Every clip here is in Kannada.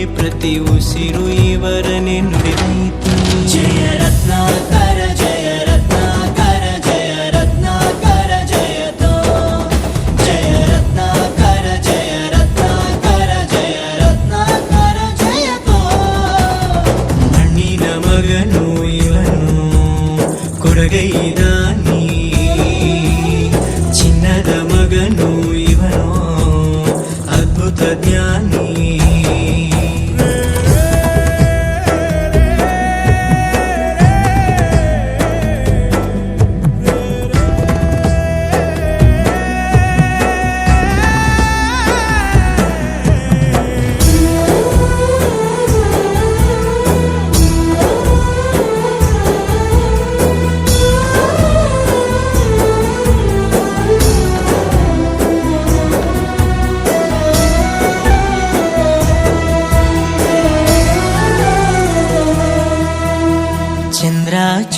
ಋಣವೈತೆ ಪ್ರತಿ ಉಸಿರು ಇವರನೆ ನುಡಿದೈತೆ ಜಯ ರತ್ನಾಕರ ಜಯ ರತ್ನಾಕರ ಜಯ ರತ್ನಾಕರ ಜಯತೋ ಜಯ ರತ್ನಾಕರ ಜಯ ರತ್ನಾಕರ ಜಯ ರತ್ನಾಕರ ಜಯತೋ ಮಣ್ಣಿನ ಮಗನು ಇವನು ಕೊಡಗೈದಾನಿ ಚಿನ್ನದ ಮಗನು ಇವನು ಅದ್ಭುತ ಜ್ಞಾನಿ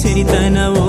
சிரித்தனவோ